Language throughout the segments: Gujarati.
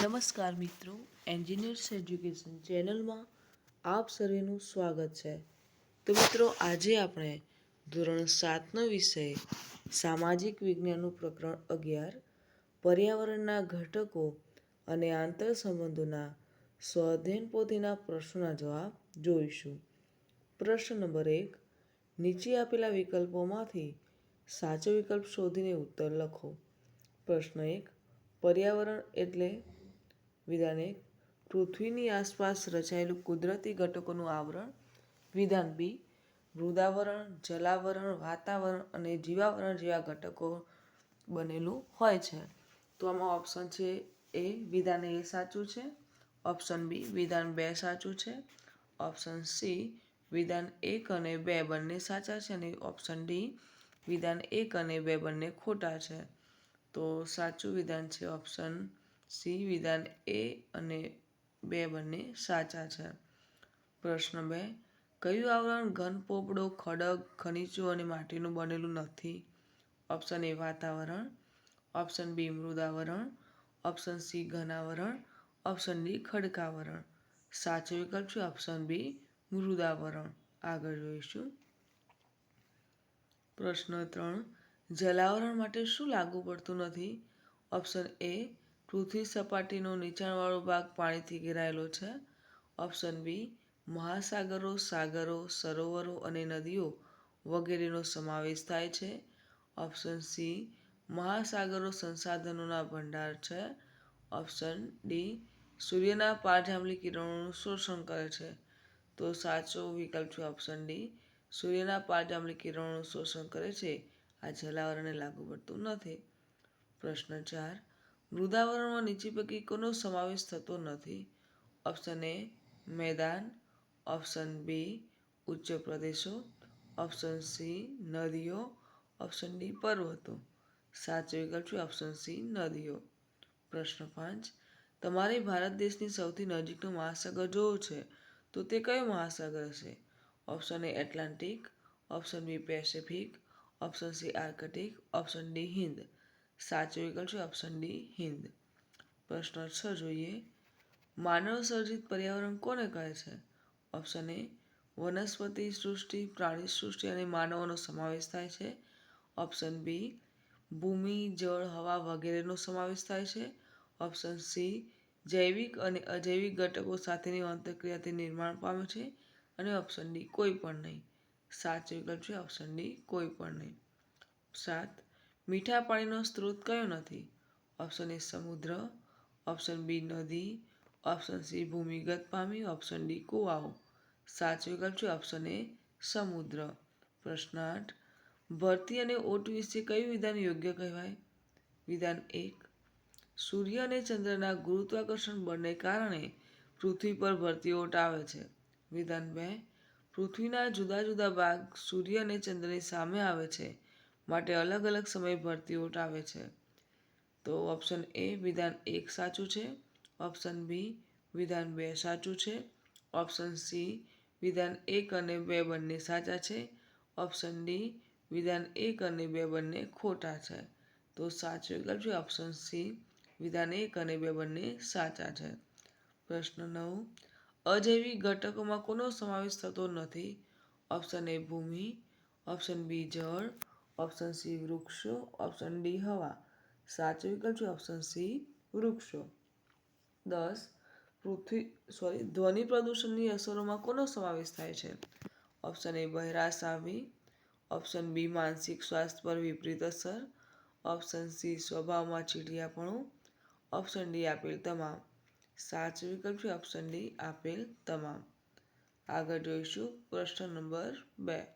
નમસ્કાર મિત્રો એન્જિનિયર્સ એજ્યુકેશન ચેનલમાં આપ સર્વેનું સ્વાગત છે. તો મિત્રો, આજે આપણે ધોરણ સાતનો વિષય, સામાજિક વિજ્ઞાનનું પ્રકરણ અગિયાર, પર્યાવરણના ઘટકો અને આંતર સંબંધોના સ્વાધ્યાયન પોથીના પ્રશ્નોના જવાબ જોઈશું. પ્રશ્ન નંબર એક, નીચે આપેલા વિકલ્પોમાંથી સાચો વિકલ્પ શોધીને ઉત્તર લખો. પ્રશ્ન એક, પર્યાવરણ એટલે વિધાન એક પૃથ્વીની આસપાસ રચાયેલું કુદરતી ઘટકોનું આવરણ, વિધાન બી મૃદાવરણ, જલાવરણ, વાતાવરણ અને જીવાવરણ જેવા ઘટકો બનેલું હોય છે. તો આમાં ઓપ્શન છે એ વિધાન એ સાચું છે ઓપ્શન બી વિધાન બે સાચું છે ઓપ્શન સી વિધાન એક અને બે બંને સાચા છે અને ઓપ્શન ડી વિધાન એક અને બે બંને ખોટા છે. તો સાચું વિધાન છે ઓપ્શન સી વિધાન એ અને બે બંને સાચા છે. પ્રશ્ન બે, કયું આવરણ ઘન, પોપડો, ખડક, ખનિજો અને માટીનું બનેલું નથી? ઓપ્શન એ વાતાવરણ, ઓપ્શન બી મૃદાવરણ, ઓપ્શન સી ઘનાવરણ, ઓપ્શન ડી ખડકાવરણ. સાચો વિકલ્પ છે ઓપ્શન બી મૃદાવરણ. આગળ જોઈશું. પ્રશ્ન ત્રણ, જલાવરણ માટે શું લાગુ પડતું નથી? ઓપ્શન એ પૃથ્વી સપાટીનો નીચાણવાળો ભાગ પાણીથી ઘેરાયેલો છે. ઓપ્શન બી, મહાસાગરો, સાગરો, સરોવરો અને નદીઓ વગેરેનો સમાવેશ થાય છે. ઓપ્શન સી, મહાસાગરો સંસાધનોના ભંડાર છે. ઓપ્શન ડી, સૂર્યના પારજાંબલી કિરણોનું શોષણ કરે છે. તો સાચો વિકલ્પ છે ઓપ્શન ડી, સૂર્યના પારજાંબલી કિરણોનું શોષણ કરે છે. આ જલાવરણને લાગુ પડતું નથી. પ્રશ્ન ચાર મૃદાવરણમાં નીચે પૈકી કોનો સમાવેશ થતો નથી. ઓપ્શન એ મેદાન. ઓપ્શન બી ઉચ્ચ પ્રદેશો. ઓપ્શન સી નદીઓ. ઓપ્શન ડી પર્વતો. સાચો વિકલ્પ છે ઓપ્શન સી નદીઓ. પ્રશ્ન પાંચ, તમારે ભારત દેશની સૌથી નજીકનો મહાસાગર જોવો છે, તો તે કયો મહાસાગર હશે? Option A Atlantic option B Pacific option C Arctic option D Hind સાચો વિકલ્પ છે ઓપ્શન ડી હિન્દ. પ્રશ્ન છ જોઈએ માનવ સર્જિત પર્યાવરણ કોને કહે છે? ઓપ્શન એ વનસ્પતિ સૃષ્ટિ, પ્રાણી સૃષ્ટિ અને માનવોનો સમાવેશ થાય છે. ઓપ્શન બી ભૂમિ, જળ, હવા વગેરેનો સમાવેશ થાય છે. ઓપ્શન સી જૈવિક અને અજૈવિક ઘટકો સાથેની અંતક્રિયાથી નિર્માણ પામે છે. અને ઓપ્શન ડી કોઈ પણ નહીં. સાચો વિકલ્પ છે ઓપ્શન ડી કોઈ પણ નહીં. સાત મીઠા પાણીનો સ્ત્રોત કયો નથી? ઓપ્શન એ સમુદ્ર. ઓપ્શન બી નદી. ઓપ્શન સી ભૂમિગત પામી. ઓપ્શન ડી કુવાઓ. સાચો વિકલ્પ છે ઓપ્શન એ સમુદ્ર. પ્રશ્ન આઠ. ભરતી અને ઓટ વિશે કયું વિધાન યોગ્ય કહેવાય? વિધાન એક. સૂર્ય અને ચંદ્રના ગુરુત્વાકર્ષણ બળને કારણે પૃથ્વી પર ભરતી ઓટ આવે છે. વિધાન બે. પૃથ્વીના જુદા જુદા ભાગ સૂર્ય અને ચંદ્રની સામે આવે છે. માટે અલગ અલગ સમયે ભરતી ઉઠાવે છે. તો ઓપ્શન એ વિધાન એક સાચું છે, ઓપ્શન બી વિધાન બે સાચું છે, ઓપ્શન સી વિધાન એક અને બે બંને સાચા છે, ઓપ્શન ડી વિધાન એક અને બે બંને ખોટા છે. તો સાચો વિકલ્પ છે, ઓપ્શન સી વિધાન એક અને બે બંને સાચા છે. પ્રશ્ન નવ, અજૈવિક ઘટકોમાં કોનો સમાવેશ થતો નથી? Option A Bhumi, option B જળ ઓપ્શન સી વૃક્ષો. ઓપ્શન ડી હવા. સાચો વિકલ્પ છે ઓપ્શન સી વૃક્ષો. દસ, પૃથ્વી સોરી ધ્વનિ પ્રદૂષણની અસરોમાં કોનો સમાવેશ થાય છે? ઓપ્શન એ બહેરાશ આવી ઓપ્શન બી માનસિક સ્વાસ્થ્ય પર વિપરીત અસર. ઓપ્શન સી સ્વભાવમાં ચીડિયાપણું. ઓપ્શન ડી આપેલ તમામ. સાચો વિકલ્પ છે ઓપ્શન ડી આપેલ તમામ. આગળ જોઈશું પ્રશ્ન નંબર બે.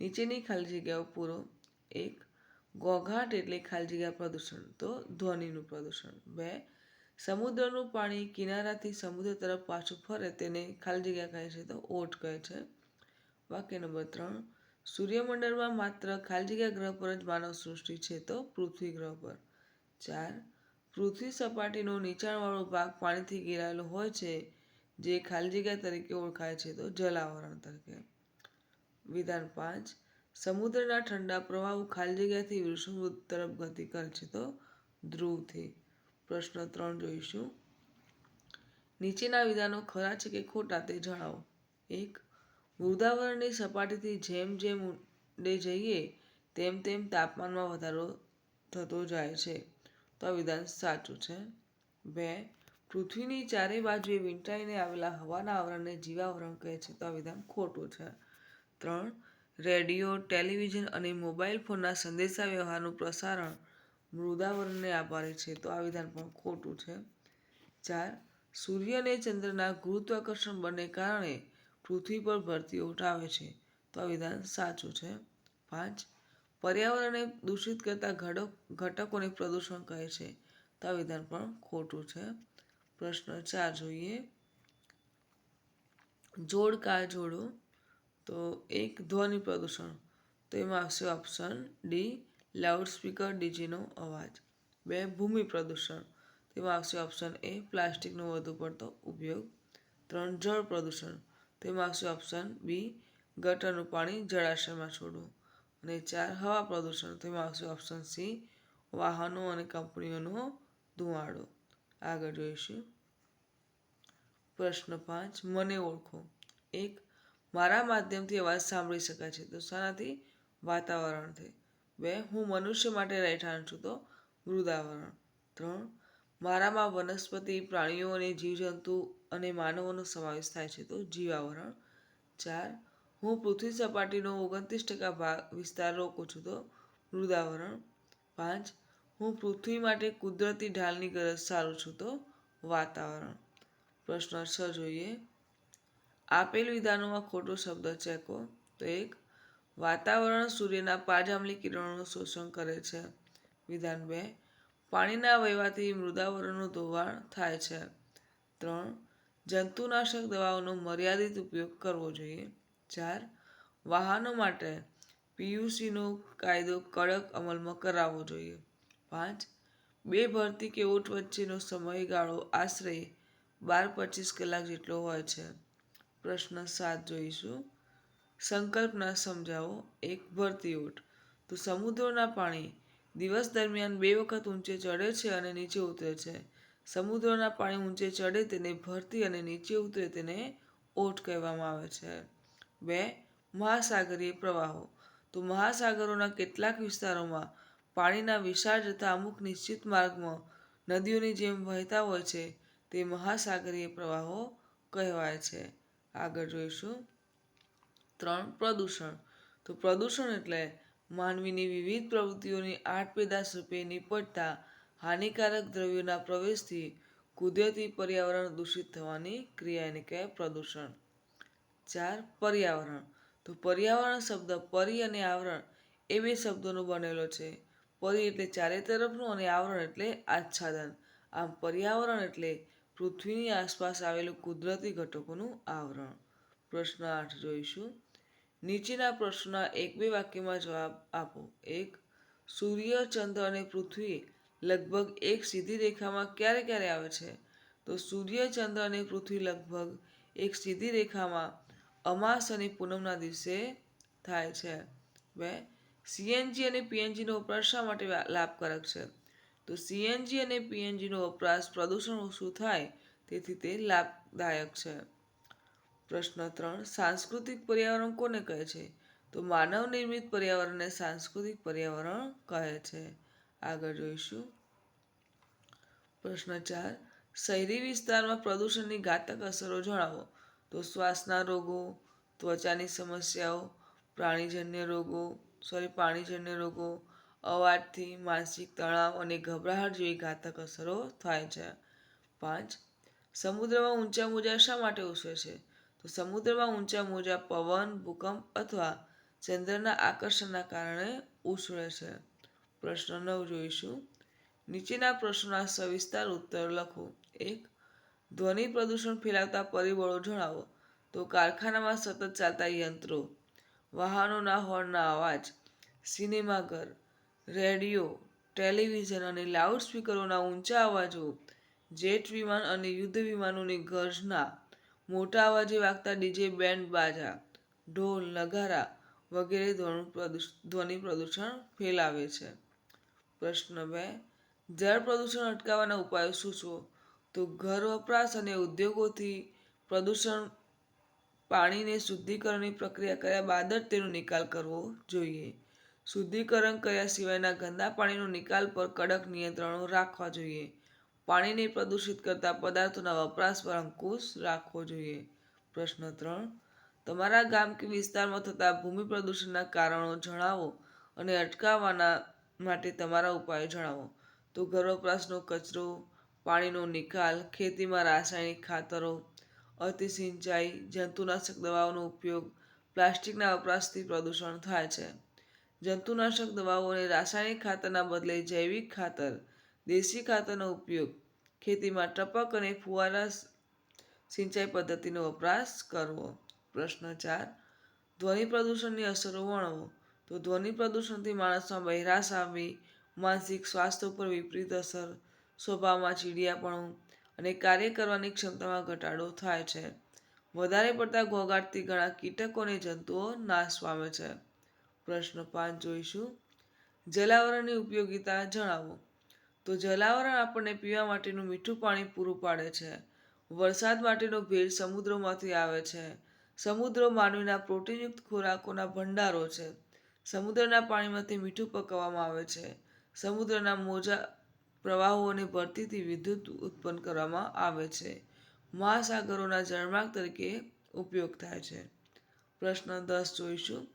નીચેની ખાલી જગ્યાઓ પૂરો એક ઘોઘાટ એટલે ખાલી પ્રદૂષણ. તો ધ્વનિનું પ્રદૂષણ. બે, સમુદ્રનું પાણી કિનારાથી સમુદ્ર તરફ પાછું ફરે તેને ખાલી જગ્યા કહે છે તો ઓટ કહે છે. વાક્ય નંબર ત્રણ, સૂર્યમંડળમાં માત્ર ખાલી ગ્રહ પર જ માનવ સૃષ્ટિ છે તો પૃથ્વી ગ્રહ પર. ચાર, પૃથ્વી સપાટીનો નીચાણવાળો ભાગ પાણીથી ઘેરાયેલો હોય છે, જે ખાલી તરીકે ઓળખાય છે તો જલાવરણ તરીકે. વિધાન પાંચ સમુદ્રના ઠંડા પ્રવાહો ખાલી જગ્યાથી વિષુવવૃત્ત તરફ ગતિ કરે છે તો ધ્રુવથી. પ્રશ્ન ત્રણ જોઈશું. નીચેના વિધાનો ખરા છે કે ખોટા તે જણાવો. એક મૃદાવરણની સપાટીથી જેમ જેમ ઊંડે જઈએ, તેમ તેમ તાપમાનમાં વધારો થતો જાય છે. તો આ વિધાન સાચું છે. બે, પૃથ્વીની ચારે બાજુએ વીંટાઈને આવેલા હવાના આવરણને જીવાવરણ કહે છે તો આ વિધાન ખોટું છે. ત્રણ રેડિયો, ટેલિવિઝન અને મોબાઈલ ફોનના સંદેશા વ્યવહારનું પ્રસારણ મૃદાવરણને આભારે છે. તો આ વિધાન પણ ખોટું છે. ચાર, સૂર્ય અને ચંદ્રના ગુરુત્વાકર્ષણ બંને કારણે પૃથ્વી પર ભરતી ઉઠાવે છે. તો આ વિધાન સાચું છે. પાંચ, પર્યાવરણને દૂષિત કરતા ઘટક ઘટકોને પ્રદૂષણ કહે છે. તો આ વિધાન પણ ખોટું છે. પ્રશ્ન ચાર જોઈએ. જોડ કા જોડો? તો એક ધ્વનિ પ્રદૂષણ, તો એમાં આવશે ઓપ્શન ડી લાઉડસ્પીકર ડીજીનો અવાજ. બે ભૂમિ પ્રદૂષણ તેમાં આવશે ઓપ્શન એ પ્લાસ્ટિકનો વધુ પડતો ઉપયોગ. ત્રણ જળ પ્રદૂષણ તેમાં આવશે ઓપ્શન બી ગટરનું પાણી જળાશયમાં છોડવું. અને ચાર હવા પ્રદૂષણ તેમાં આવશે ઓપ્શન સી વાહનો અને કંપનીઓનો ધુમાડો. આગળ જોઈશું. પ્રશ્ન પાંચ, મને ઓળખો. એક મારા માધ્યમથી અવાજ સાંભળી શકાય છે. તો શાનાથી વાતાવરણથી બે, હું મનુષ્ય માટે રહેઠાણ છું. તો, મૃદાવરણ. ત્રણ, મારામાં વનસ્પતિ, પ્રાણીઓ અને જીવજંતુ અને માનવોનો સમાવેશ થાય છે. તો, જીવાવરણ. ચાર, હું પૃથ્વી સપાટીનો ઓગણત્રીસ ટકા ભાગ વિસ્તાર રોકું છું. તો, મૃદાવરણ. પાંચ, હું પૃથ્વી માટે કુદરતી ઢાલની ગરજ સારું છું. તો, વાતાવરણ. પ્રશ્ન છ જોઈએ. આપેલ વિધાનોમાં ખોટો શબ્દ ચેકો તો એક, વાતાવરણ સૂર્યના પાજામલી કિરણોનું શોષણ કરે છે. વિધાન બે, પાણીના વહેવાથી મૃદાવરણનું ધોવાણ થાય છે. ત્રણ, જંતુનાશક દવાઓનો મર્યાદિત ઉપયોગ કરવો જોઈએ. ચાર, વાહનો માટે પીયુસીનો કાયદો કડક અમલમાં કરાવવો જોઈએ. પાંચ, બે ભરતી કે ઊંટ વચ્ચેનો સમયગાળો આશરે બાર પચીસ કલાક જેટલો હોય છે. પ્રશ્ન સાત જોઈશું. સંકલ્પના સમજાવો, એક ભરતી ઊંટ. તો સમુદ્રના પાણી દિવસ દરમિયાન બે વખત ઊંચે ચડે છે અને નીચે ઉતરે છે. સમુદ્રના પાણી ઊંચે ચડે તેને ભરતી અને નીચે ઉતરે તેને ઓટ કહેવામાં આવે છે. બે, મહાસાગરીય પ્રવાહો. તો મહાસાગરોના કેટલાક વિસ્તારોમાં પાણીના વિશાળ જથ્થા અમુક નિશ્ચિત માર્ગમાં નદીઓની જેમ વહેતા હોય છે તે મહાસાગરીય પ્રવાહો કહેવાય છે. આગળ જોઈશું. ત્રણ, પ્રદૂષણ. તો પ્રદૂષણ એટલે માનવીની વિવિધ પ્રવૃત્તિઓની આઠ પેદાશ રૂપે નિપટતા હાનિકારક દ્રવ્યોના પ્રવેશથી કુદરતી પર્યાવરણ દૂષિત થવાની ક્રિયા એને કહેવાય પ્રદૂષણ. ચાર, પર્યાવરણ. તો પર્યાવરણ શબ્દ પરી અને આવરણ એ બે શબ્દોનો બનેલો છે. પરી એટલે ચારે તરફનું અને આવરણ એટલે આચ્છાદન. આમ પર્યાવરણ એટલે પૃથ્વીની આસપાસ આવેલું કુદરતી ઘટકોનું આવરણ. પ્રશ્ન આઠ જોઈશું. નીચેના પ્રશ્નના એક બે વાક્યમાં જવાબ આપો. એક, સૂર્ય, ચંદ્ર અને પૃથ્વી લગભગ એક સીધી રેખામાં ક્યારે ક્યારે આવે છે? તો સૂર્ય, ચંદ્ર અને પૃથ્વી લગભગ એક સીધી રેખામાં અમાસ અને પૂનમના દિવસે થાય છે. બે, સીએનજી અને પીએનજીનો વપરાશ શા માટે લાભકારક છે? તો સીએનજી અને પીએનજીનો વપરાશ પ્રદૂષણ ઓછું થાય, તેથી તે લાભદાયક છે. પ્રશ્ન ત્રણ, સાંસ્કૃતિક પર્યાવરણ કોને કહે છે? તો માનવ નિર્મિત પર્યાવરણને સાંસ્કૃતિક પર્યાવરણ કહે છે. આગળ જોઈશું. પ્રશ્ન ચાર, શહેરી વિસ્તારમાં પ્રદૂષણની ઘાતક અસરો જણાવો. તો શ્વાસના રોગો, ત્વચાની સમસ્યાઓ, પ્રાણીજન્ય રોગો સોરી પાણીજન્ય રોગો અવાજથી માનસિક તણાવ અને ગભરાહટ જેવી ઘાતક અસરો થાય છે. પાંચ, સમુદ્રમાં ઊંચા મોજા શા માટે ઉછરે છે? તો સમુદ્રમાં ઊંચા મોજા પવન, ભૂકંપ અથવા ચંદ્રના આકર્ષણના કારણે ઉછળે છે. પ્રશ્ન નવ, જોઈશું. નીચેના પ્રશ્નોના સવિસ્તાર ઉત્તર લખો. એક, ધ્વનિ પ્રદૂષણ ફેલાવતા પરિબળો જણાવો. તો કારખાનામાં સતત ચાલતા યંત્રો, વાહનોના હોર્નના અવાજ, સિનેમાઘર રેડિયો, ટેલિવિઝન અને લાઉડસ્પીકરોના ઊંચા અવાજો, જેટ વિમાન અને યુદ્ધ વિમાનોની ગર્જના, મોટા અવાજે વાગતા ડીજે બેન્ડ બાજા, ઢોલ, નગારા વગેરે ધ્વનિ પ્રદૂષણ ફેલાવે છે. પ્રશ્ન બે, જળ પ્રદૂષણ અટકાવવાના ઉપાયો સૂચવો તો ઘર વપરાશ અને ઉદ્યોગોથી પ્રદૂષણ પાણીને શુદ્ધિકરણની પ્રક્રિયા કર્યા બાદ જ તેનો નિકાલ કરવો જોઈએ. શુદ્ધિકરણ કર્યા સિવાયના ગંદા પાણીનો નિકાલ પર કડક નિયંત્રણો રાખવા જોઈએ. પાણીને પ્રદૂષિત કરતા પદાર્થોના વપરાશ પર અંકુશ રાખવો જોઈએ. પ્રશ્ન ત્રણ, તમારા ગામ કે વિસ્તારમાં થતા ભૂમિ પ્રદૂષણના કારણો જણાવો અને અટકાવવાના માટે તમારા ઉપાયો જણાવો. તો ઘર વપરાશનો કચરો, પાણીનો નિકાલ, ખેતીમાં રાસાયણિક ખાતરો, અતિ સિંચાઈ, જંતુનાશક દવાઓનો ઉપયોગ, પ્લાસ્ટિકના વપરાશથી પ્રદૂષણ થાય છે. જંતુનાશક દવાઓ અને રાસાયણિક ખાતરના બદલે જૈવિક ખાતર, દેશી ખાતરનો ઉપયોગ, ખેતીમાં ટપક અને ફુવારા સિંચાઈ પદ્ધતિનો વપરાશ કરવો. પ્રશ્ન ચાર, ધ્વનિ પ્રદૂષણની અસરો વર્ણવો. તો ધ્વનિ પ્રદૂષણથી માણસમાં બહેરાશ આવવી માનસિક સ્વાસ્થ્ય ઉપર વિપરીત અસર, સ્વભાવમાં ચીડિયાપણું અને કાર્ય કરવાની ક્ષમતામાં ઘટાડો થાય છે. વધારે પડતા ઘોંઘાટથી ઘણા કીટકો અને જંતુઓ નાશ પામે છે. પ્રશ્ન પાંચ જોઈશું. જલાવરણની ઉપયોગિતા જણાવો. તો જલાવરણ આપણને પીવા માટેનું મીઠું પાણી પૂરું પાડે છે. વરસાદ માટેનો ભેજ સમુદ્રોમાંથી આવે છે. સમુદ્રો માનવીના પ્રોટીનયુક્ત ખોરાકોના ભંડારો છે. સમુદ્રના પાણીમાંથી મીઠું પકવવામાં આવે છે. સમુદ્રના મોજા પ્રવાહો અને ભરતીથી વિદ્યુત ઉત્પન્ન કરવામાં આવે છે. મહાસાગરોના જળમાર્ગ તરીકે ઉપયોગ થાય છે. પ્રશ્ન દસ જોઈશું.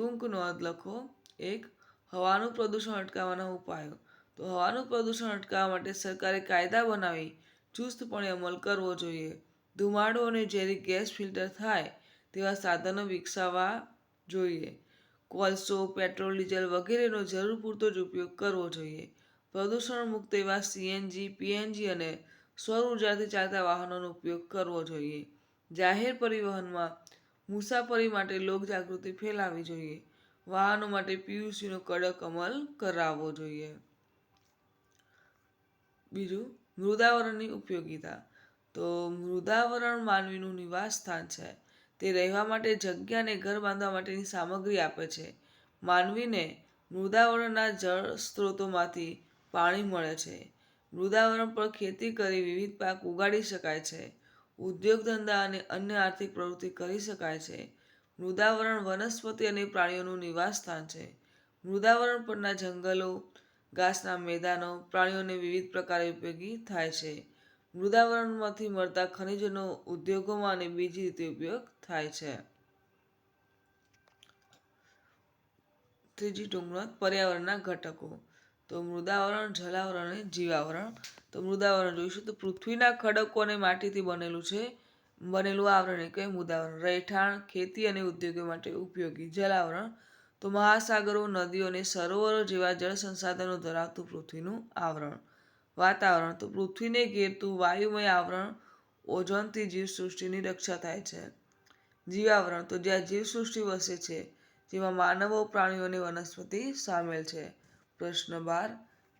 ટૂંક નોંધ લખો. એક, હવાનું પ્રદૂષણ અટકાવવાના ઉપાયો. તો હવાનું પ્રદૂષણ અટકાવવા માટે સરકારે કાયદા બનાવી, ચુસ્તપણે અમલ કરવો જોઈએ. ધુમાડો અને ઝેરી ગેસ ફિલ્ટર થાય તેવા સાધનો વિકસાવવા જોઈએ. કોલસો, પેટ્રોલ, ડીઝલ વગેરેનો જરૂર પૂરતો જ ઉપયોગ કરવો જોઈએ. પ્રદૂષણ મુક્ત એવા સીએનજી, પીએનજી અને સૌર ઉર્જાથી ચાલતા વાહનોનો ઉપયોગ કરવો જોઈએ. જાહેર પરિવહનમાં મુસાફરી માટે લોકજાગૃતિ ફેલાવવી જોઈએ. વાહનો માટે પીયુસીનો કડક અમલ કરાવવો જોઈએ. બીજું, મૃદાવરણની ઉપયોગિતા. તો મૃદાવરણ માનવીનું નિવાસ સ્થાન છે. તે રહેવા માટે જગ્યા અને ઘર બાંધવા માટેની સામગ્રી આપે છે. માનવીને મૃદાવરણના જળ સ્ત્રોતોમાંથી પાણી મળે છે. મૃદાવરણ પર ખેતી કરી વિવિધ પાક ઉગાડી શકાય છે. ઉદ્યોગ ધંધા અને અન્ય આર્થિક પ્રવૃત્તિ કરી શકાય છે. મૃદાવરણ વનસ્પતિ અને પ્રાણીઓનું નિવાસ સ્થાન છે. મૃદાવરણ પરના જંગલો, ઘાસના મેદાનો, પ્રાણીઓને વિવિધ પ્રકારે ઉપયોગી થાય છે. મૃદાવરણમાંથી મળતા ખનિજોનો ઉદ્યોગોમાં અને બીજી રીતે ઉપયોગ થાય છે. ત્રીજી ટૂંકમાં પર્યાવરણના ઘટકો. તો મૃદાવરણ, જલાવરણ અને જીવાવરણ. તો મૃદાવરણ જોઈશું તો પૃથ્વીના ખડકો અને માટીથી બનેલું છે. બનેલું આવરણ એટલે મૃદાવરણ. રહેઠાણ, ખેતી અને ઉદ્યોગો માટે ઉપયોગી. જલાવરણ. તો મહાસાગરો, નદીઓ અને સરોવરો જેવા જળ સંસાધનો ધરાવતું પૃથ્વીનું આવરણ. વાતાવરણ. તો પૃથ્વીને ઘેરતું વાયુમય આવરણ ઓઝોનથી જીવસૃષ્ટિની રક્ષા થાય છે. જીવાવરણ. તો જ્યાં જીવસૃષ્ટિ વસે છે, જેમાં માનવો, પ્રાણીઓ અને વનસ્પતિ સામેલ છે. પ્રશ્ન બાર,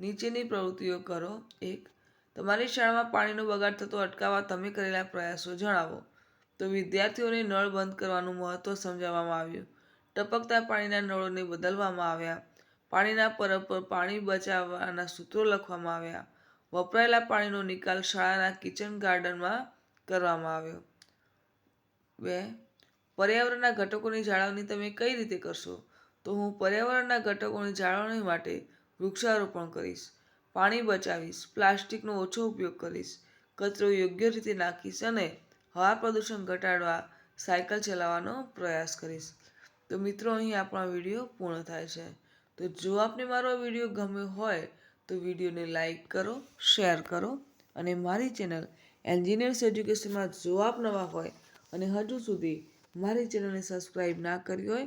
નીચેની પ્રવૃત્તિઓ કરો. એક, તમારી શાળામાં પાણીનો બગાડ થતો અટકાવવા તમે કરેલા પ્રયાસો જણાવો. તો વિદ્યાર્થીઓને નળ બંધ કરવાનું મહત્ત્વ સમજાવવામાં આવ્યું. ટપકતા પાણીના નળોને બદલવામાં આવ્યા. પાણીના પરબ પર પાણી બચાવવાના સૂત્રો લખવામાં આવ્યા. વપરાયેલા પાણીનો નિકાલ શાળાના કિચન ગાર્ડનમાં કરવામાં આવ્યો. બે, પર્યાવરણના ઘટકોની જાળવણી તમે કઈ રીતે કરશો? તો હું પર્યાવરણના ઘટકોની જાળવણી માટે વૃક્ષારોપણ કરીશ, પાણી બચાવીશ, પ્લાસ્ટિકનો ઓછો ઉપયોગ કરીશ, કચરો યોગ્ય રીતે નાખીશ અને હવા પ્રદૂષણ ઘટાડવા સાયકલ ચલાવવાનો પ્રયાસ કરીશ. તો મિત્રો, અહીં આપણો વીડિયો પૂર્ણ થાય છે. તો જો આપને મારો વીડિયો ગમ્યો હોય, તો વિડીયોને લાઈક કરો, શેર કરો અને મારી ચેનલ એન્જિનિયર્સ એજ્યુકેશનમાં જો આપ નવા હોય અને હજુ સુધી મારી ચેનલને સબસ્ક્રાઈબ ના કરી હોય